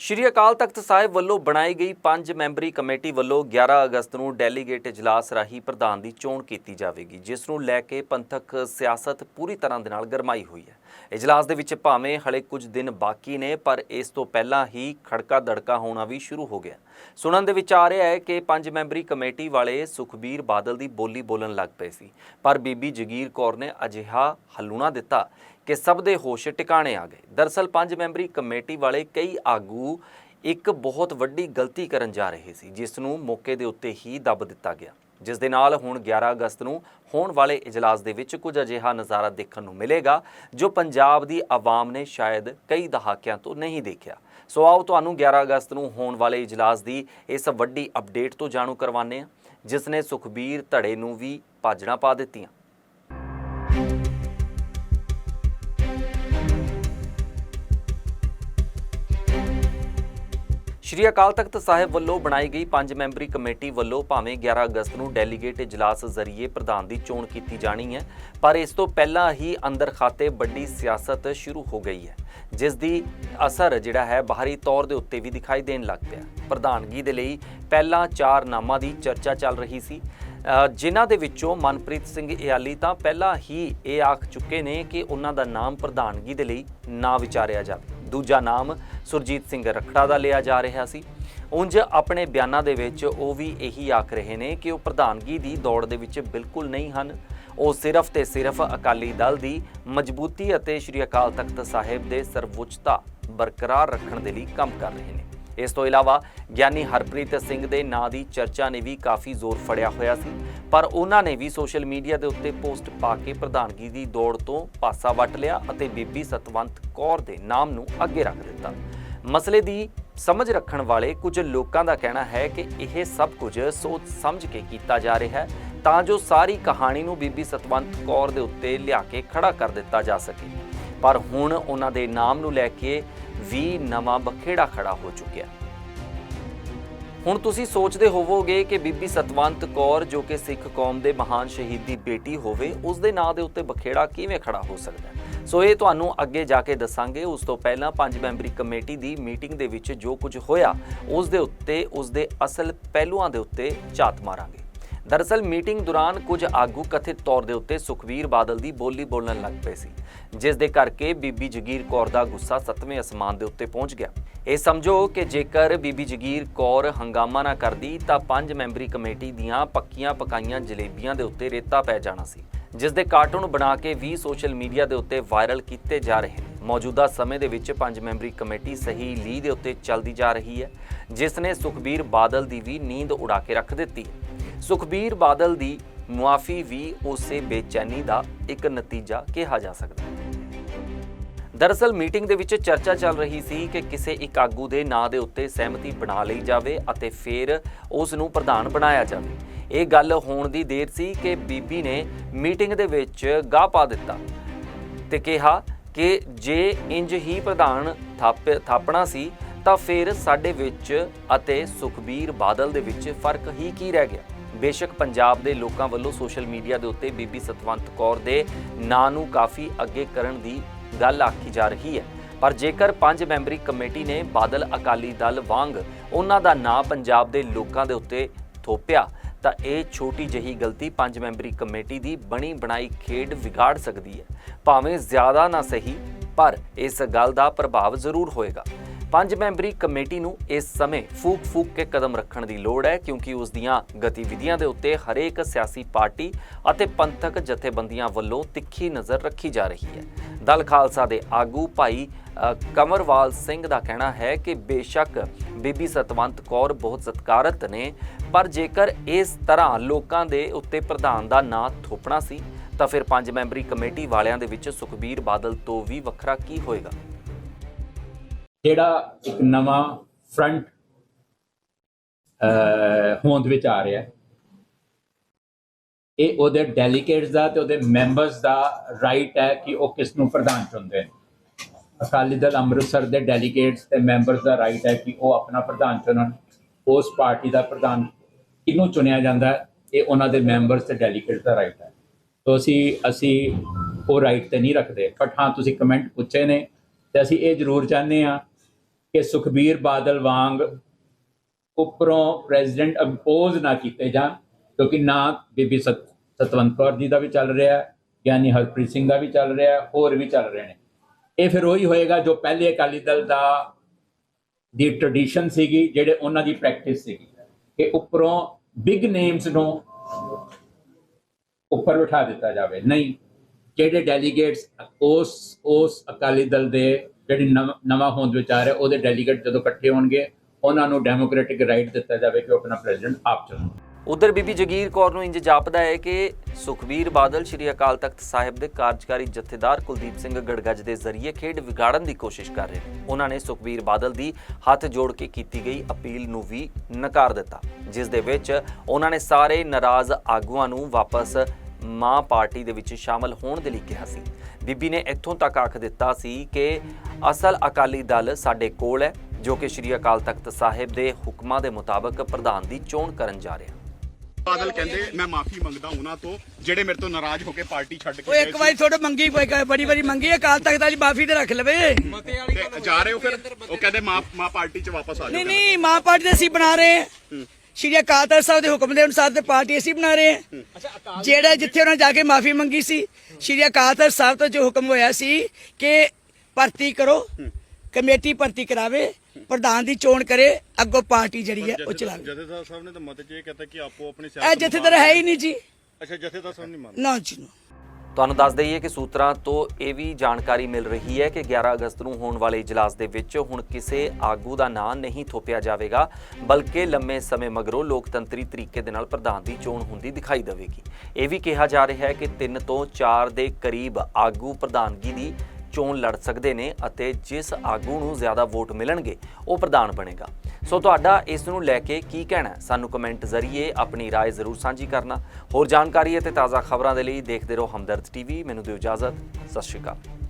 ਸ਼੍ਰੀ ਅਕਾਲ ਤਖਤ ਸਾਹਿਬ ਵੱਲੋਂ ਬਣਾਈ ਗਈ ਪੰਜ ਮੈਂਬਰੀ ਕਮੇਟੀ ਵੱਲੋਂ 11 ਅਗਸਤ ਨੂੰ ਡੈਲੀਗੇਟ ਇਜਲਾਸ ਰਾਹੀਂ ਪ੍ਰਧਾਨ ਦੀ ਚੋਣ ਕੀਤੀ ਜਾਵੇਗੀ, ਜਿਸ ਨੂੰ ਲੈ ਕੇ ਪੰਥਕ ਸਿਆਸਤ ਪੂਰੀ ਤਰ੍ਹਾਂ ਦੇ ਨਾਲ ਗਰਮਾਈ ਹੋਈ ਹੈ। ਇਜਲਾਸ ਦੇ ਵਿੱਚ ਭਾਵੇਂ ਹਲੇ ਕੁਝ ਦਿਨ ਬਾਕੀ ਨੇ, ਪਰ ਇਸ ਤੋਂ ਪਹਿਲਾਂ ਹੀ ਖੜਕਾ ਦੜਕਾ ਹੋਣਾ ਵੀ ਸ਼ੁਰੂ ਹੋ ਗਿਆ। ਸੁਣਨ ਦੇ ਵਿੱਚ ਆ ਰਿਹਾ ਹੈ ਕਿ ਪੰਜ ਮੈਂਬਰੀ ਕਮੇਟੀ ਵਾਲੇ ਸੁਖਬੀਰ ਬਾਦਲ ਦੀ ਬੋਲੀ ਬੋਲਣ ਲੱਗ ਪਏ ਸੀ। ਪਰ ਬੀਬੀ ਜਗੀਰ ਕੌਰ ਨੇ ਅਜਿਹਾ ਹਲੂਣਾ ਦਿੱਤਾ ਕਿ ਸਭ ਦੇ ਹੋਸ਼ ਟਿਕਾਣੇ ਆ ਗਏ। ਦਰਸਲ ਪੰਜ ਮੈਂਬਰੀ ਕਮੇਟੀ ਵਾਲੇ ਕਈ ਆਗੂ ਇੱਕ ਬਹੁਤ ਵੱਡੀ ਗਲਤੀ ਕਰਨ ਜਾ ਰਹੇ ਸੀ, ਜਿਸ ਨੂੰ ਮੌਕੇ ਦੇ ਉੱਤੇ ਹੀ ਦੱਬ ਦਿੱਤਾ ਗਿਆ। ਜਿਸ ਦੇ ਨਾਲ ਹੁਣ 11 ਅਗਸਤ ਨੂੰ ਹੋਣ ਵਾਲੇ ਇਜਲਾਸ ਦੇ ਵਿੱਚ ਕੁਝ ਅਜਿਹਾ ਨਜ਼ਾਰਾ ਦੇਖਣ ਨੂੰ ਮਿਲੇਗਾ, ਜੋ ਪੰਜਾਬ ਦੀ ਆਵਾਮ ਨੇ ਸ਼ਾਇਦ ਕਈ ਦਹਾਕਿਆਂ ਤੋਂ ਨਹੀਂ ਦੇਖਿਆ। ਸੋ ਆਓ ਤੁਹਾਨੂੰ 11 ਅਗਸਤ ਨੂੰ ਹੋਣ ਵਾਲੇ ਇਜਲਾਸ ਦੀ ਇਸ ਵੱਡੀ ਅਪਡੇਟ ਤੋਂ ਜਾਣੂ ਕਰਵਾਉਂਦੇ ਹਾਂ, ਜਿਸ ਨੇ ਸੁਖਬੀਰ ਧੜੇ ਨੂੰ ਵੀ ਭਾਜਣਾ ਪਾ ਦਿੱਤੀਆਂ। ਸ਼੍ਰੀ ਅਕਾਲ ਤਖਤ ਸਾਹਿਬ ਵੱਲੋਂ ਬਣਾਈ ਗਈ ਪੰਜ ਮੈਂਬਰੀ ਕਮੇਟੀ ਵੱਲੋਂ ਭਾਵੇਂ 11 ਅਗਸਤ ਨੂੰ ਡੈਲੀਗੇਟ ਇਜਲਾਸ ਜ਼ਰੀਏ ਪ੍ਰਧਾਨ ਦੀ ਚੋਣ ਕੀਤੀ ਜਾਣੀ ਹੈ, ਪਰ ਇਸ ਤੋਂ ਪਹਿਲਾਂ ਹੀ ਅੰਦਰ ਖਾਤੇ ਵੱਡੀ ਸਿਆਸਤ ਸ਼ੁਰੂ ਹੋ ਗਈ ਹੈ, ਜਿਸ ਦੀ ਅਸਰ ਜਿਹੜਾ ਹੈ ਬਾਹਰੀ ਤੌਰ ਦੇ ਉੱਤੇ ਵੀ ਦਿਖਾਈ ਦੇਣ ਲੱਗ ਪਿਆ। ਪ੍ਰਧਾਨਗੀ ਦੇ ਲਈ ਪਹਿਲਾਂ ਚਾਰ ਨਾਮਾਂ ਦੀ ਚਰਚਾ ਚੱਲ ਰਹੀ ਸੀ। ਜਿਨ੍ਹਾਂ ਦੇ ਵਿੱਚੋਂ ਮਨਪ੍ਰੀਤ ਸਿੰਘ ਇਆਲੀ ਤਾਂ ਪਹਿਲਾਂ ਹੀ ਇਹ ਆਖ ਚੁੱਕੇ ਨੇ ਕਿ ਉਹਨਾਂ ਦਾ ਨਾਮ ਪ੍ਰਧਾਨਗੀ ਦੇ ਲਈ ਨਾ ਵਿਚਾਰਿਆ ਜਾਵੇ। ਦੂਜਾ ਨਾਮ ਸੁਰਜੀਤ ਸਿੰਘ ਰਖੜਾ ਦਾ ਲਿਆ ਜਾ ਰਿਹਾ ਸੀ। ਉਂਝ ਆਪਣੇ ਬਿਆਨਾਂ ਦੇ ਵਿੱਚ ਉਹ ਵੀ ਇਹੀ ਆਖ ਰਹੇ ਨੇ ਕਿ ਉਹ ਪ੍ਰਧਾਨਗੀ ਦੀ ਦੌੜ ਦੇ ਵਿੱਚ ਬਿਲਕੁਲ ਨਹੀਂ ਹਨ। ਉਹ ਸਿਰਫ ਤੇ ਸਿਰਫ ਅਕਾਲੀ ਦਲ ਦੀ ਮਜ਼ਬੂਤੀ ਅਤੇ ਸ਼੍ਰੀ ਅਕਾਲ ਤਖਤ ਸਾਹਿਬ ਦੇ ਸਰਵਉੱਚਤਾ ਬਰਕਰਾਰ ਰੱਖਣ ਦੇ ਲਈ ਕੰਮ ਕਰ ਰਹੇ ਨੇ। ਇਸ ਤੋਂ ਇਲਾਵਾ ਗਿਆਨੀ ਹਰਪ੍ਰੀਤ ਸਿੰਘ ਦੇ ਨਾਂ ਦੀ ਚਰਚਾ ਨੇ ਵੀ ਕਾਫੀ ਜ਼ੋਰ ਫੜਿਆ ਹੋਇਆ ਸੀ। ਪਰ ਉਹਨਾਂ ਨੇ ਵੀ ਸੋਸ਼ਲ ਮੀਡੀਆ ਦੇ ਉੱਤੇ ਪੋਸਟ ਪਾ ਕੇ ਪ੍ਰਧਾਨਗੀ ਦੀ ਦੌੜ ਤੋਂ ਪਾਸਾ ਵੱਟ ਲਿਆ ਅਤੇ ਬੀਬੀ ਸਤਵੰਤ ਕੌਰ ਦੇ ਨਾਮ ਨੂੰ ਅੱਗੇ ਰੱਖ ਦਿੱਤਾ। ਮਸਲੇ ਦੀ ਸਮਝ ਰੱਖਣ ਵਾਲੇ ਕੁਝ ਲੋਕਾਂ ਦਾ ਕਹਿਣਾ ਹੈ ਕਿ ਇਹ ਸਭ ਕੁਝ ਸੋਚ ਸਮਝ ਕੇ ਕੀਤਾ ਜਾ ਰਿਹਾ ਹੈ, ਤਾਂ ਜੋ ਸਾਰੀ ਕਹਾਣੀ ਨੂੰ ਬੀਬੀ ਸਤਵੰਤ ਕੌਰ ਦੇ ਉੱਤੇ ਲਿਆ ਕੇ ਖੜਾ ਕਰ ਦਿੱਤਾ ਜਾ ਸਕੇ। ਪਰ ਹੁਣ ਉਹਨਾਂ ਦੇ ਨਾਮ ਨੂੰ ਲੈ ਕੇ ਵੀ ਨਵਾਂ ਬਖੇੜਾ ਖੜਾ ਹੋ ਚੁੱਕਿਆ। ਹੁਣ ਤੁਸੀਂ ਸੋਚਦੇ ਹੋਵੋਗੇ ਕਿ ਬੀਬੀ ਸਤਵੰਤ ਕੌਰ, ਜੋ ਕਿ ਸਿੱਖ ਕੌਮ ਦੇ ਮਹਾਨ ਸ਼ਹੀਦ ਦੀ ਬੇਟੀ ਹੋਵੇ, ਉਸ ਦੇ ਨਾਂ ਦੇ ਉੱਤੇ ਬਖੇੜਾ ਕਿਵੇਂ ਖੜਾ ਹੋ ਸਕਦਾ ਹੈ? ਸੋ ਇਹ ਤੁਹਾਨੂੰ ਅੱਗੇ ਜਾ ਕੇ ਦੱਸਾਂਗੇ। ਉਸ ਤੋਂ ਪਹਿਲਾਂ ਪੰਜ ਮੈਂਬਰੀ ਕਮੇਟੀ ਦੀ ਮੀਟਿੰਗ ਦੇ ਵਿੱਚ ਜੋ ਕੁਝ ਹੋਇਆ, ਉਸ ਦੇ ਉੱਤੇ, ਉਸ ਦੇ ਅਸਲ ਪਹਿਲੂਆਂ ਦੇ ਉੱਤੇ ਝਾਤ ਮਾਰਾਂਗੇ। ਦਰਅਸਲ ਮੀਟਿੰਗ ਦੌਰਾਨ ਕੁਝ ਆਗੂ ਕਥਿਤ ਤੌਰ ਦੇ ਉੱਤੇ ਸੁਖਵੀਰ ਬਾਦਲ ਦੀ ਬੋਲੀ ਬੋਲਣ ਲੱਗ ਪਏ ਸੀ, ਜਿਸ ਦੇ ਕਰਕੇ ਬੀਬੀ ਜਗੀਰ ਕੌਰ ਦਾ ਗੁੱਸਾ ਸੱਤਵੇਂ ਅਸਮਾਨ ਦੇ ਉੱਤੇ ਪਹੁੰਚ ਗਿਆ। ਇਹ ਸਮਝੋ ਕਿ ਜੇਕਰ ਬੀਬੀ ਜਗੀਰ ਕੌਰ ਹੰਗਾਮਾ ਨਾ ਕਰਦੀ, ਤਾਂ ਪੰਜ ਮੈਂਬਰੀ ਕਮੇਟੀ ਦੀਆਂ ਪੱਕੀਆਂ ਪਕਾਈਆਂ ਜਲੇਬੀਆਂ ਦੇ ਉੱਤੇ ਰੇਤਾ ਪੈ ਜਾਣਾ ਸੀ, ਜਿਸ ਦੇ ਕਾਰਟੂਨ ਬਣਾ ਕੇ ਵੀ ਸੋਸ਼ਲ ਮੀਡੀਆ ਦੇ ਉੱਤੇ ਵਾਇਰਲ ਕੀਤੇ ਜਾ ਰਹੇ ਨੇ। ਮੌਜੂਦਾ ਸਮੇਂ ਦੇ ਵਿੱਚ ਪੰਜ ਮੈਂਬਰੀ ਕਮੇਟੀ ਸਹੀ ਲੀਹ ਦੇ ਉੱਤੇ ਚੱਲਦੀ ਜਾ ਰਹੀ ਹੈ, ਜਿਸ ਨੇ ਸੁਖਬੀਰ ਬਾਦਲ ਦੀ ਵੀ ਨੀਂਦ ਉਡਾ ਕੇ ਰੱਖ ਦਿੱਤੀ ਸੁਖਬੀਰ ਬਾਦਲ ਦੀ ਮੁਆਫੀ ਵੀ ਉਸੇ ਬੇਚੈਨੀ ਦਾ ਇੱਕ ਨਤੀਜਾ ਕਿਹਾ ਜਾ ਸਕਦਾ ਹੈ। ਦਰਅਸਲ ਮੀਟਿੰਗ ਦੇ ਵਿੱਚ ਚਰਚਾ ਚੱਲ ਰਹੀ ਸੀ ਕਿ ਕਿਸੇ ਇੱਕ ਆਗੂ ਦੇ ਨਾਂ ਦੇ ਉੱਤੇ ਸਹਿਮਤੀ ਬਣਾ ਲਈ ਜਾਵੇ ਅਤੇ ਫਿਰ ਉਸ ਨੂੰ ਪ੍ਰਧਾਨ ਬਣਾਇਆ ਜਾਵੇ। ਇਹ ਗੱਲ ਹੋਣ ਦੀ ਦੇਰ ਸੀ ਕਿ ਬੀਬੀ ਨੇ ਮੀਟਿੰਗ ਦੇ ਵਿੱਚ ਗਾਹ ਪਾ ਦਿੱਤਾ ਤੇ ਕਿਹਾ ਕਿ ਜੇ ਇੰਜ ਹੀ ਪ੍ਰਧਾਨ ਥਾਪ- ਥਾਪਣਾ ਸੀ ਤਾਂ ਫਿਰ ਸਾਡੇ ਵਿੱਚ ਅਤੇ ਸੁਖਬੀਰ ਬਾਦਲ ਦੇ ਵਿੱਚ ਫ਼ਰਕ ਹੀ ਕੀ ਰਹਿ ਗਿਆ। ਬੇਸ਼ੱਕ ਪੰਜਾਬ ਦੇ ਲੋਕਾਂ ਵੱਲੋਂ ਸੋਸ਼ਲ ਮੀਡੀਆ ਦੇ ਉੱਤੇ ਬੀਬੀ ਸਤਵੰਤ ਕੌਰ ਦੇ ਨਾਂ ਨੂੰ ਕਾਫੀ ਅੱਗੇ ਕਰਨ ਦੀ ਗੱਲ ਆਖੀ ਜਾ ਰਹੀ ਹੈ। ਪਰ ਜੇਕਰ ਪੰਜ ਮੈਂਬਰੀ ਕਮੇਟੀ ਨੇ ਬਾਦਲ ਅਕਾਲੀ ਦਲ ਵਾਂਗ ਉਹਨਾਂ ਦਾ ਨਾਂ ਪੰਜਾਬ ਦੇ ਲੋਕਾਂ ਦੇ ਉੱਤੇ ਥੋਪਿਆ, ਤਾਂ ਇਹ ਛੋਟੀ ਜਹੀ ਗਲਤੀ ਪੰਜ ਮੈਂਬਰੀ ਕਮੇਟੀ ਦੀ ਬਣੀ ਬਣਾਈ ਖੇਡ ਵਿਗਾੜ ਸਕਦੀ ਹੈ। ਭਾਵੇਂ ਜ਼ਿਆਦਾ ਨਾ ਸਹੀ, ਪਰ ਇਸ ਗੱਲ ਦਾ ਪ੍ਰਭਾਵ ਜ਼ਰੂਰ ਹੋਏਗਾ। ਪੰਜ ਮੈਂਬਰੀ ਕਮੇਟੀ ਨੂੰ ਇਸ ਸਮੇਂ ਫੂਕ-ਫੂਕ ਕੇ ਕਦਮ ਰੱਖਣ ਦੀ ਲੋੜ ਹੈ ਕਿਉਂਕਿ ਉਸ ਦੀਆਂ ਗਤੀਵਿਧੀਆਂ ਦੇ ਉੱਤੇ ਹਰੇਕ ਸਿਆਸੀ ਪਾਰਟੀ ਅਤੇ ਪੰਥਕ ਜਥੇਬੰਦੀਆਂ ਵੱਲੋਂ ਤਿੱਖੀ ਨਜ਼ਰ ਰੱਖੀ ਜਾ ਰਹੀ ਹੈ। ਦਲ ਖਾਲਸਾ ਦੇ ਆਗੂ ਭਾਈ ਅ, ਕੰਵਰਵਾਲ ਸਿੰਘ ਦਾ ਕਹਿਣਾ ਹੈ ਕਿ ਬੇਸ਼ੱਕ ਬੀਬੀ ਸਤਵੰਤ ਕੌਰ ਬਹੁਤ ਸਤਿਕਾਰਤ ਨੇ ਪਰ ਜੇਕਰ ਇਸ ਤਰ੍ਹਾਂ ਲੋਕਾਂ ਦੇ ਉੱਤੇ ਪ੍ਰਧਾਨ ਦਾ ਨਾਂ ਥੋਪਣਾ ਸੀ ਤਾਂ ਫਿਰ ਪੰਜ ਮੈਂਬਰੀ ਕਮੇਟੀ ਵਾਲਿਆਂ ਦੇ ਵਿੱਚ ਸੁਖਬੀਰ ਬਾਦਲ ਤੋਂ ਵੀ ਵੱਖਰਾ ਕੀ ਹੋਏਗਾ? ਜਿਹੜਾ ਇੱਕ ਨਵਾਂ ਫਰੰਟ ਹੋਂਦ ਵਿੱਚ ਆ ਰਿਹਾ ਹੈ। ਇਹ ਉਹਦੇ ਡੈਲੀਗੇਟਸ ਦਾ ਤੇ ਉਹਦੇ ਮੈਂਬਰਸ ਦਾ ਰਾਈਟ ਹੈ ਕਿ ਉਹ ਕਿਸ ਨੂੰ ਪ੍ਰਧਾਨ ਚੁਣਦੇ ਨੇ। ਅਕਾਲੀ ਦਲ ਅੰਮ੍ਰਿਤਸਰ ਦੇ ਡੈਲੀਗੇਟਸ ਤੇ ਮੈਂਬਰਸ ਦਾ ਰਾਈਟ ਹੈ ਕਿ ਉਹ ਆਪਣਾ ਪ੍ਰਧਾਨ ਚੁਣਨ। ਉਸ ਪਾਰਟੀ ਦਾ ਪ੍ਰਧਾਨ ਕਿਹਨੂੰ ਚੁਣਿਆ ਜਾਂਦਾ ਇਹ ਉਹਨਾਂ ਦੇ ਮੈਂਬਰਸ ਤੇ ਡੈਲੀਗੇਟਸ ਦਾ ਰਾਈਟ ਹੈ। ਤੋ ਅਸੀਂ ਅਸੀਂ ਉਹ ਰਾਈਟ ਤੇ ਨਹੀਂ ਰੱਖਦੇ। ਬਟ ਹਾਂ, ਤੁਸੀਂ ਕਮੈਂਟ ਪੁੱਛੇ ਨੇ ਤੇ ਅਸੀਂ ਇਹ ਜ਼ਰੂਰ ਚਾਹੁੰਦੇ ਆ ਕਿ ਸੁਖਬੀਰ ਬਾਦਲ ਵਾਂਗ ਉੱਪਰੋਂ ਪ੍ਰੈਜ਼ੀਡੈਂਟ ਅਪੋਜ਼ ਨਾ ਕੀਤੇ ਜਾਣ, ਕਿਉਂਕਿ ਨਾ ਬੀਬੀ ਸਤ, ਸਤਵੰਤ ਕੌਰ ਜੀ ਦਾ ਵੀ ਚੱਲ ਰਿਹਾ ਹੈ ਗਿਆਨੀ ਹਰਪ੍ਰੀਤ ਸਿੰਘ ਦਾ ਵੀ ਚੱਲ ਰਿਹਾ ਹੈ, ਹੋਰ ਵੀ ਚੱਲ ਰਹੇ ਨੇ। ਇਹ ਫਿਰ ਉਹੀ ਹੋਏਗਾ ਜੋ ਪਹਿਲੇ ਅਕਾਲੀ ਦਲ ਦਾ ਦੀ ਟ੍ਰੈਡੀਸ਼ਨ ਸੀਗੀ, ਜਿਹੜੇ ਉਹਨਾਂ ਦੀ ਪ੍ਰੈਕਟਿਸ ਸੀਗੀ, ਕਿ ਉੱਪਰੋਂ ਬਿਗ ਨੇਮਸ ਨੂੰ ਉੱਪਰ ਬਿਠਾ ਦਿੱਤਾ ਜਾਵੇ। ਨਹੀਂ, ਜਿਹੜੇ ਡੈਲੀਗੇਟਸ ਉਸ ਉਸ ਅਕਾਲੀ ਦਲ ਦੇ ਜਿਹੜੀ ਨਵਾਂ ਹੋਂਦ ਵਿਚਾਰ ਹੈ ਉਹਦੇ ਡੈਲੀਗੇਟ ਜਦੋਂ ਇਕੱਠੇ ਹੋਣਗੇ, ਉਹਨਾਂ ਨੂੰ ਡੈਮੋਕ੍ਰੈਟਿਕ ਰਾਈਟ ਦਿੱਤਾ ਜਾਵੇ ਕਿ ਉਹ ਆਪਣਾ ਪ੍ਰੈਜ਼ੀਡੈਂਟ ਆਪ ਚੁਣਨ ਉਧਰ ਬੀਬੀ ਜਗੀਰ ਕੌਰ ਨੂੰ ਇੰਜ ਜਾਪਦਾ ਹੈ ਕਿ ਸੁਖਬੀਰ ਬਾਦਲ ਸ਼੍ਰੀ ਅਕਾਲ ਤਖਤ ਸਾਹਿਬ ਦੇ ਕਾਰਜਕਾਰੀ ਜਥੇਦਾਰ ਕੁਲਦੀਪ ਸਿੰਘ ਗੜਗੱਜ ਦੇ ਜ਼ਰੀਏ ਖੇਡ ਵਿਗਾੜਨ ਦੀ ਕੋਸ਼ਿਸ਼ ਕਰ ਰਹੇ ਨੇ। ਉਹਨਾਂ ਨੇ ਸੁਖਬੀਰ ਬਾਦਲ ਦੀ ਹੱਥ ਜੋੜ ਕੇ ਕੀਤੀ ਗਈ ਅਪੀਲ ਨੂੰ ਵੀ ਨਕਾਰ ਦਿੱਤਾ, ਜਿਸ ਦੇ ਵਿੱਚ ਉਹਨਾਂ ਨੇ ਸਾਰੇ ਨਾਰਾਜ਼ ਆਗੂਆਂ ਨੂੰ ਵਾਪਸ ਮਾਂ ਪਾਰਟੀ ਦੇ ਵਿੱਚ ਸ਼ਾਮਲ ਹੋਣ ਦੇ ਲਈ ਕਿਹਾ ਸੀ। ਬੀਬੀ ਨੇ ਇੱਥੋਂ ਤੱਕ ਆਖ ਦਿੱਤਾ ਸੀ ਕਿ ਅਸਲ ਅਕਾਲੀ ਦਲ ਸਾਡੇ ਕੋਲ ਹੈ ਜੋ ਕਿ ਸ਼੍ਰੀ ਅਕਾਲ ਤਖਤ ਸਾਹਿਬ ਦੇ ਹੁਕਮਾਂ ਦੇ ਮੁਤਾਬਕ ਪ੍ਰਧਾਨ ਦੀ ਚੋਣ ਕਰਨ ਜਾ ਰਿਹਾ। ਬਾਦਲ ਕਹਿੰਦੇ ਮੈਂ ਮਾਫੀ ਮੰਗਦਾ ਉਹਨਾਂ ਤੋਂ ਜਿਹੜੇ ਮੇਰੇ ਤੋਂ ਨਾਰਾਜ਼ ਹੋ ਕੇ ਪਾਰਟੀ ਛੱਡ ਕੇ ਉਹ ਇੱਕ ਵਾਰੀ ਥੋੜਾ ਮੰਗੀ ਬੜੀ ਬੜੀ ਮੰਗੀ ਹੈ ਕਾਲ ਤੱਕ ਮਾਫੀ ਤੇ ਰੱਖ ਲਵੇ। ਜਾ ਰਹੇ ਹੋ ਫਿਰ? ਉਹ ਕਹਿੰਦੇ ਮਾਂ ਮਾਂ ਪਾਰਟੀ 'ਚ ਵਾਪਸ ਆ ਨਹੀਂ ਜਾਓ ਨਹੀਂ ਮਾਂ ਪਾਰਟੀ ਦੇ ਅਸੀਂ ਬਣਾ ਰਹੇ ਹਾਂ। ਸ਼੍ਰੀ ਅਕਾਲ ਤਖਤ ਸਾਹਿਬ ਦੇ ਹੁਕਮ ਦੇ ਅਨੁਸਾਰ ਤੇ ਪਾਰਟੀ ਅਸੀਂ ਬਣਾ ਰਹੇ ਹਾਂ। ਜਿਹੜਾ ਜਿੱਥੇ ਉਹਨਾਂ ਜਾ ਕੇ ਮਾਫੀ ਮੰਗੀ ਸੀ ਸ਼੍ਰੀ ਅਕਾਲ ਤਖਤ ਸਾਹਿਬ ਤੋਂ ਜੋ ਹੁਕਮ ਹੋਇਆ ਸੀ ਕਿ ਭਰਤੀ ਕਰੋ ਕਮੇਟੀ ਭਰਤੀ ਕਰਾਵੇ ਪ੍ਰਧਾਨ ਦੀ ਚੋਣ ਕਰੇ ਅੱਗੋਂ ਪਾਰਟੀ ਜਿਹੜੀ ਹੈ ਉਹ ਚਲਾਵੇ। ਜਥੇਦਾਰ ਸਾਹਿਬ ਨੇ ਤਾਂ ਮਤ 'ਚ ਇਹ ਕਹਤਾ ਕਿ ਆਪੋ ਆਪਣੀ ਇਹ ਜਥੇਦਾਰ ਹੈ ਹੀ ਨਹੀਂ ਜੀ। ਅੱਛਾ ਜਥੇਦਾਰ ਸਾਹਿਬ ਨਹੀਂ ਮੰਨਦੇ ਨਾ ਜੀ ਨਾ। ਤੁਹਾਨੂੰ ਦੱਸ ਦਈਏ ਕਿ ਸੂਤਰਾਂ ਤੋਂ ਇਹ ਵੀ ਜਾਣਕਾਰੀ ਮਿਲ ਰਹੀ ਹੈ ਕਿ 11 ਅਗਸਤ ਨੂੰ ਹੋਣ ਵਾਲੇ ਇਜਲਾਸ ਦੇ ਵਿੱਚ ਹੁਣ ਕਿਸੇ ਆਗੂ ਦਾ ਨਾਂ ਨਹੀਂ ਥੋਪਿਆ ਜਾਵੇਗਾ ਬਲਕਿ ਲੰਮੇ ਸਮੇਂ ਮਗਰੋਂ ਲੋਕਤੰਤਰੀ ਤਰੀਕੇ ਦੇ ਨਾਲ ਪ੍ਰਧਾਨ ਦੀ ਚੋਣ ਹੁੰਦੀ ਦਿਖਾਈ ਦੇਵੇਗੀ। ਇਹ ਵੀ ਕਿਹਾ ਜਾ ਰਿਹਾ ਹੈ ਕਿ 3 ਤੋਂ 4 ਦੇ ਕਰੀਬ ਆਗੂ ਪ੍ਰਧਾਨਗੀ ਦੀ ਚੋਣ ਲੜ ਸਕਦੇ ਨੇ ਅਤੇ ਜਿਸ ਆਗੂ ਨੂੰ ਜ਼ਿਆਦਾ ਵੋਟ ਮਿਲਣਗੇ ਉਹ ਪ੍ਰਧਾਨ ਬਣੇਗਾ ਸੋ ਤੁਹਾਡਾ ਇਸ ਨੂੰ ਲੈ ਕੇ ਕੀ ਕਹਿਣਾ ਹੈ? ਸਾਨੂੰ ਕਮੈਂਟ ਜ਼ਰੀਏ ਆਪਣੀ رائے ਜ਼ਰੂਰ ਸਾਂਝੀ ਕਰਨਾ ਹੋਰ ਜਾਣਕਾਰੀ ਅਤੇ ਤਾਜ਼ਾ ਖਬਰਾਂ ਦੇ ਲਈ ਦੇਖਦੇ ਰਹੋ ਹਮਦਰਦ ਟੀਵੀ ਮੈਨੂੰ ਦਿਓ ਇਜਾਜ਼ਤ ਸਤਿ ਸ਼੍ਰੀ ਅਕਾਲ